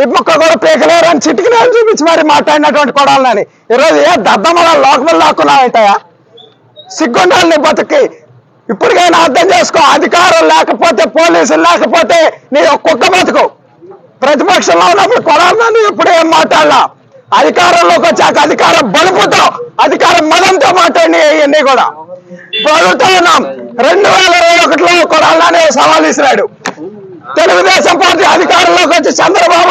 విముక్క కూడా పీకలేరు అని చిటికి నేను చూపించి మరి మాట్లాడినటువంటి కొడాలని. ఈరోజు ఏ దద్దమ్మల లోకములు లాక్కున్నావేంటయా సిగ్గుండాలని బతుకి ఇప్పటికైనా అర్థం చేసుకో అధికారం లేకపోతే పోలీసులు లేకపోతే నీ ఒక్కొక్క బతుకు. ప్రతిపక్షంలో ఉన్నప్పుడు కొడాలని ఇప్పుడు ఏం మాట్లాడలా? అధికారంలోకి వచ్చాక అధికారం బలుపుతో అధికారం మదంతో మాట్లాడి ఇవన్నీ కూడా. ఇప్పుడు అడుగుతా ఉన్నాం. రెండు వేల ఇరవై ఒకటిలో కొడాలని సవాల్ ఇసిరాడు తెలుగుదేశం పార్టీ అధికారంలోకి వచ్చి చంద్రబాబు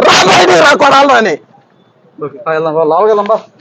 రా బయటికి రా కొడాలని లావగలమ్మా